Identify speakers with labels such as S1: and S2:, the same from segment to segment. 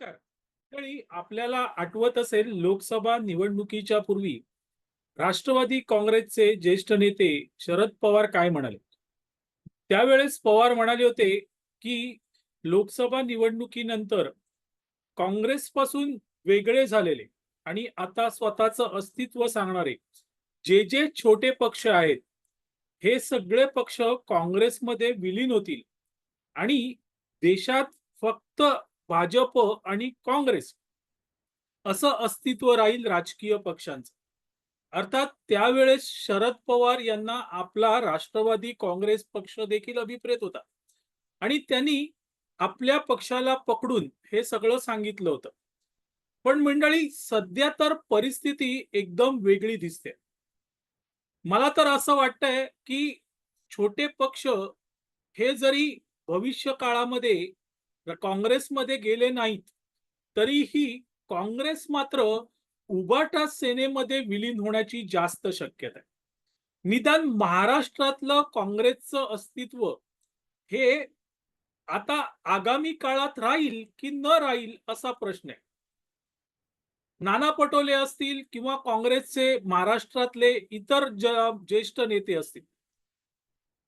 S1: नमस्कार. तरी आपल्याला आठवत असेल लोकसभा निवडणुकीच्या पूर्वी राष्ट्रवादी काँग्रेसचे ज्येष्ठ नेते शरद पवार काय म्हणाले? त्यावेळेस पवार म्हणाले होते की लोकसभा निवडणुकीनंतर काँग्रेसपासून वेगळे झालेले आणि आता स्वतःचं अस्तित्व सांगणारे जे जे छोटे पक्ष आहेत हे सगळे पक्ष काँग्रेसमध्ये विलीन होतील आणि देशात फक्त भाजप आणि काँग्रेस असं अस्तित्व राहील राजकीय पक्षांचं. अर्थात त्यावेळेस शरद पवार यांना आपला राष्ट्रवादी काँग्रेस पक्ष देखील अभिप्रेत होता. आणि त्यांनी आपल्या पक्षाला पकडून हे सगळं सांगितलं होतं. पण मंडळी सध्या तर परिस्थिती एकदम वेगळी दिसते. मला तर असं वाटतंय की छोटे पक्ष हे जरी भविष्य काळामध्ये काँग्रेसमध्ये गेले नाहीत तरीही काँग्रेस मात्र उबाटा सेनेमध्ये विलीन होण्याची जास्त शक्यता आहे. निदान महाराष्ट्रातलं काँग्रेसचं अस्तित्व हे आता आगामी काळात राहील की न राहील असा प्रश्न आहे. नाना पटोले असतील किंवा काँग्रेसचे महाराष्ट्रातले इतर ज्येष्ठ नेते असतील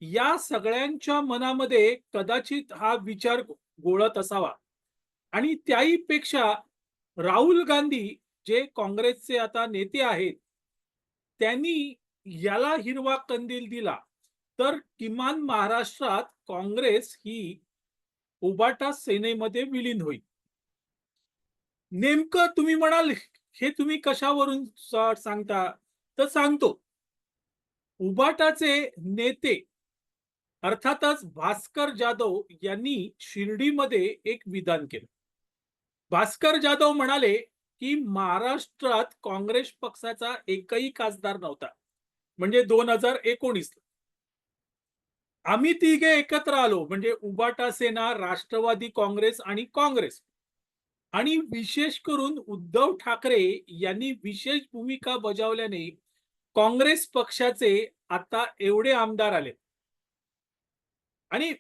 S1: या सगळ्यांच्या मनामध्ये कदाचित हा विचार गोळत असावा आणि त्याही पेक्षा राहुल गांधी जे काँग्रेसचे आता नेते आहेत त्यांनी याला हिरवा कंदील दिला. तर किमान महाराष्ट्रात काँग्रेस ही उबाटा सेनेमध्ये विलीन होईल. नेमकं तुम्ही म्हणाल हे तुम्ही कशावरून सांगता? तर सांगतो. उबाटाचे नेते अर्थातच भास्कर जाधव यांनी शिर्डीमध्ये एक विधान केलं. भास्कर जाधव म्हणाले की महाराष्ट्रात काँग्रेस पक्षाचा एकही खासदार नव्हता म्हणजे दोन हजार एकोणीस आम्ही तिघे एकत्र आलो म्हणजे उबाटा सेना राष्ट्रवादी काँग्रेस आणि काँग्रेस. आणि विशेष करून उद्धव ठाकरे यांनी विशेष भूमिका बजावल्याने काँग्रेस पक्षाचे आता एवढे आमदार आले आणि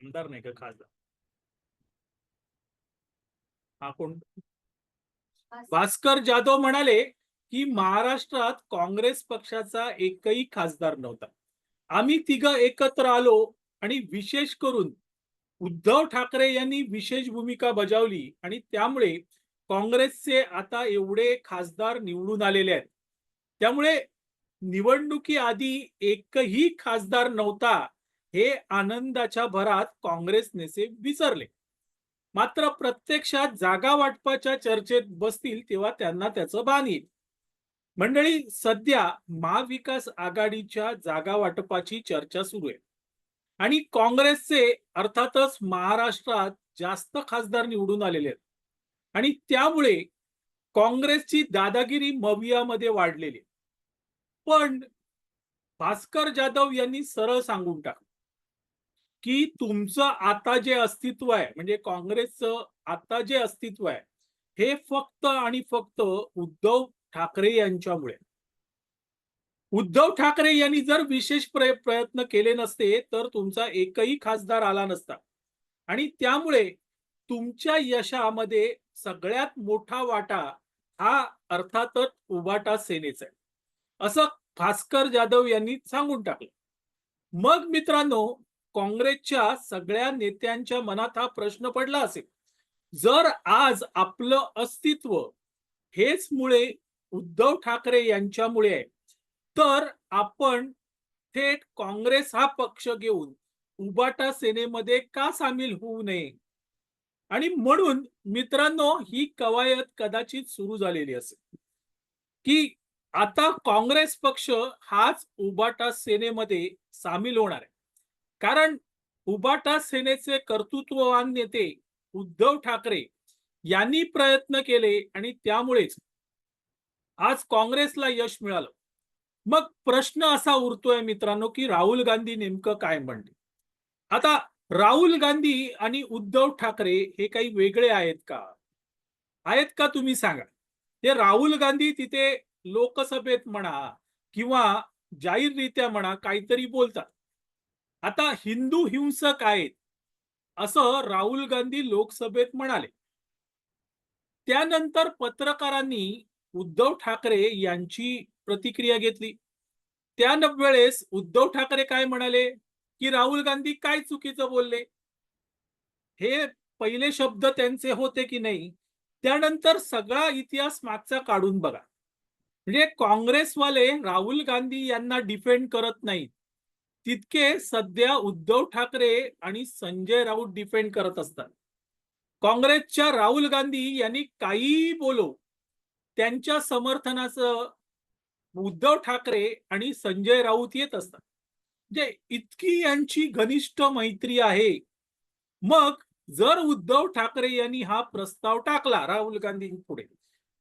S1: आमदार नाही का खासदार? हा कोण? भास्कर. जाधव म्हणाले की महाराष्ट्रात काँग्रेस पक्षाचा एकही खासदार नव्हता. आम्ही तिघ एकत्र आलो आणि विशेष करून उद्धव ठाकरे यांनी विशेष भूमिका बजावली आणि त्यामुळे काँग्रेसचे आता एवढे खासदार निवडून आलेले आहेत. त्यामुळे निवडणुकी आधी एकही खासदार नव्हता हे आनंदाच्या भरात काँग्रेस नेते विसरले. मात्र प्रत्यक्षात जागा वाटपाच्या चर्चेत बसतील तेव्हा त्यांना त्याचं भान येईल. मंडळी सध्या महाविकास आघाडीच्या जागा वाटपाची चर्चा सुरू आहे. आणि काँग्रेसचे अर्थातच महाराष्ट्रात जास्त खासदार निवडून आलेले आहेत. आणि त्यामुळे काँग्रेसची दादागिरी मवियामध्ये वाढलेली आहे. पण भास्कर जाधव यांनी सरळ सांगून टाक की तुमचं आता जे अस्तित्व आहे म्हणजे काँग्रेसचं आता जे अस्तित्व आहे हे फक्त आणि फक्त उद्धव ठाकरे यांच्यामुळे. उद्धव ठाकरे यांनी जर विशेष प्रयत्न केले नसते तर तुमचा एकही खासदार आला नसता. आणि त्यामुळे तुमच्या यशामध्ये सगळ्यात मोठा वाटा हा अर्थातच उभाटा सेनेचा आहे. असं भास्कर जाधव यांनी सांगून टाकलं. मग मित्रांनो काँग्रेसच्या सगळ्या नेत्यांच्या मनात हा प्रश्न पडला असेल. जर आज आपलं अस्तित्व हेच मुळे उद्धव ठाकरे यांच्यामुळे आहे तर आपण थेट काँग्रेस हा पक्ष घेऊन उबाटा सेनेमध्ये का सामील होऊ नये? आणि म्हणून मित्रांनो ही कवायत कदाचित सुरू झालेली असेल. की आता काँग्रेस पक्ष हाच उबाटा सेनेमध्ये सामील होणार आहे. कारण उबाटा सेनेचे कर्तृत्ववान नेते उद्धव ठाकरे यांनी प्रयत्न केले आणि त्यामुळेच आज काँग्रेसला यश मिळालं. मग प्रश्न असा उरतोय मित्रांनो की राहुल गांधी नेमकं काय म्हणले आता राहुल गांधी आणि उद्धव ठाकरे हे काही वेगळे आहेत का? आहेत का तुम्ही सांगा. ते राहुल गांधी तिथे लोकसभेत म्हणा किंवा जाहीररित्या म्हणा काहीतरी बोलतात. आता हिंदू हिंसक आहेत असं राहुल गांधी लोकसभेत म्हणाले. त्यानंतर पत्रकारांनी उद्धव ठाकरे यांची प्रतिक्रिया घेतली. त्या वेळेस उद्धव ठाकरे काय म्हणाले? की राहुल गांधी काय चुकीचं बोलले? हे पहिले शब्द त्यांचे होते की नाही? त्यानंतर सगळा इतिहास मागचा काढून बघा. म्हणजे काँग्रेसवाले राहुल गांधी यांना डिफेंड करत नाहीत. तितके सध्या उद्धव ठाकरे आणि संजय राऊत डिफेंड करत असतात. काँग्रेसच्या राहुल गांधी यांनी काही बोलो त्यांच्या समर्थनाचं उद्धव ठाकरे आणि संजय राऊत येत असतात. म्हणजे इतकी यांची घनिष्ठ मैत्री आहे. मग जर उद्धव ठाकरे यांनी हा प्रस्ताव टाकला राहुल गांधी पुढे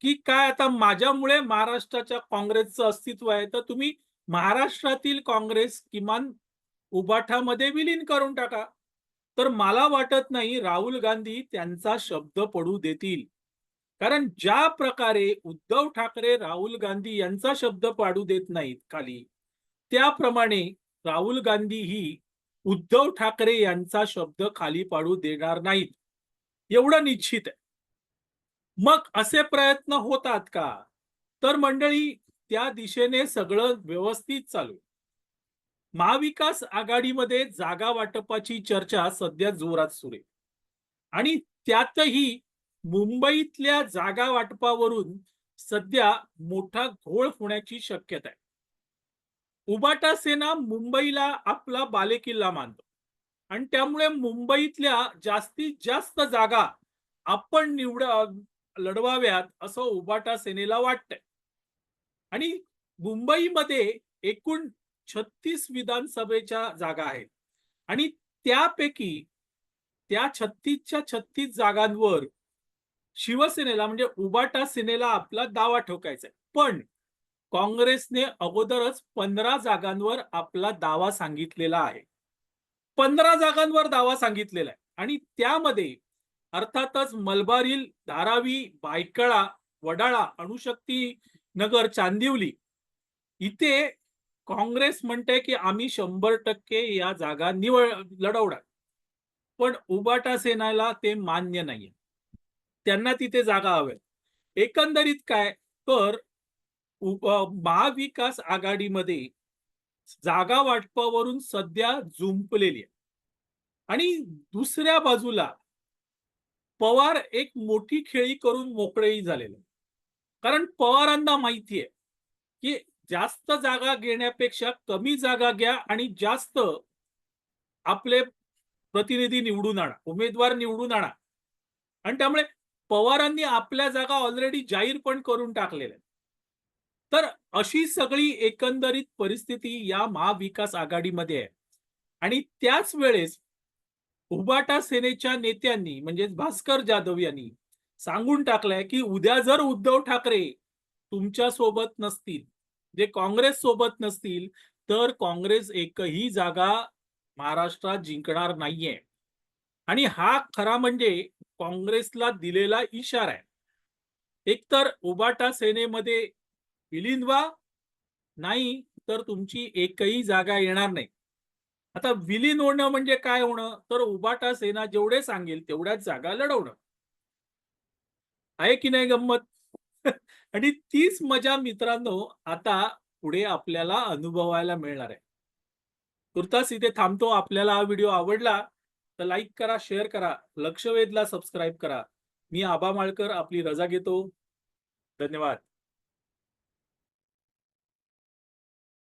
S1: की काय आता माझ्यामुळे महाराष्ट्राच्या काँग्रेसचं अस्तित्व आहे तर तुम्ही महाराष्ट्रातील काँग्रेस किमान उबाठामध्ये विलीन करून टाका. तर मला वाटत नाही राहुल गांधी त्यांचा शब्द पडू देतील. कारण ज्या प्रकारे उद्धव ठाकरे राहुल गांधी यांचा शब्द पाडू देत नाहीत खाली त्याप्रमाणे राहुल गांधी ही उद्धव ठाकरे यांचा शब्द खाली पाडू देणार नाहीत. एवढं निश्चित आहे. मग असे प्रयत्न होतात का? तर मंडळी त्या दिशेने सगळं व्यवस्थित चालू. महाविकास आघाडीमध्ये जागा वाटपाची चर्चा सध्या जोरात सुरू आहे. आणि त्यातही मुंबईतल्या जागा वाटपावरून सध्या मोठा घोळ होण्याची शक्यता आहे. उबाटा सेना मुंबईला आपला बालेकिल्ला मानतो. आणि त्यामुळे मुंबईतल्या जास्तीत जास्त जागा आपण निवड लढवाव्यात असं उबाटा सेनेला वाटतंय. आणि मुंबईमध्ये एकूण छत्तीस विधानसभेच्या जागा आहेत. आणि त्यापैकी त्या छत्तीसच्या छत्तीस जागांवर शिवसेनेला म्हणजे उबाटा सेनेला आपला दावा ठोकायचा आहे पण काँग्रेसने अगोदरच पंधरा जागांवर आपला दावा सांगितलेला आहे. पंधरा जागांवर दावा सांगितलेला आहे. आणि त्यामध्ये अर्थातच मलबारील धारावी बायकळा वडाळा अणुशक्ती नगर चांदिवली. इथे काँग्रेस म्हणते की आम्ही शंभर टक्के या जागा निवड लढवणार. पण उबाटा सेनाला ते मान्य नाहीये. त्यांना तिथे जागा हव्यात. एकंदरीत काय तर महाविकास आघाडीमध्ये जागा वाटपावरून सध्या जुंपलेली आहे. आणि दुसऱ्या बाजूला पवार एक मोठी खेळी करून मोकळेही झालेले. कारण पवारांना माहिती आहे की जास्त जागा घेण्यापेक्षा कमी जागा घ्या आणि जास्त आपले प्रतिनिधी निवडून आणा उमेदवार निवडून आणा. आणि त्यामुळे पवारांनी आपल्या जागा ऑलरेडी जाहीर पण करून टाकलेल्या. तर अशी सगळी एकंदरीत परिस्थिती या महाविकास आघाडीमध्ये आहे. आणि त्याच वेळेस उबाटा सेनेच्या नेत्यांनी म्हणजे भास्कर जाधव यांनी सांगून टाकलंय की उद्या जर उद्धव ठाकरे तुमच्यासोबत नसतील जे काँग्रेस सोबत नसतील तर काँग्रेस एकही जागा महाराष्ट्रात जिंकणार नाहीये. आणि हा खरा म्हणजे काँग्रेसला दिलेला इशारा आहे. एकतर उबाटा सेनेमध्ये विलीन व्हा नाही तर तुमची एकही जागा येणार नाही. आता विलीन होणं म्हणजे काय होणं? तर उबाटा सेना जेवढे सांगेल तेवढ्याच जागा लढवणं. आहे की नाही गंमत? आणि तीच मजा मित्रांनो आता पुढे आपल्याला अनुभवायला मिळणार आहे. तुर्तास इथे थांबतो. आपल्याला हा व्हिडिओ आवडला तर लाईक करा शेअर करा लक्षवेधला सबस्क्राईब करा. मी आबा माळकर आपली रजा घेतो. धन्यवाद.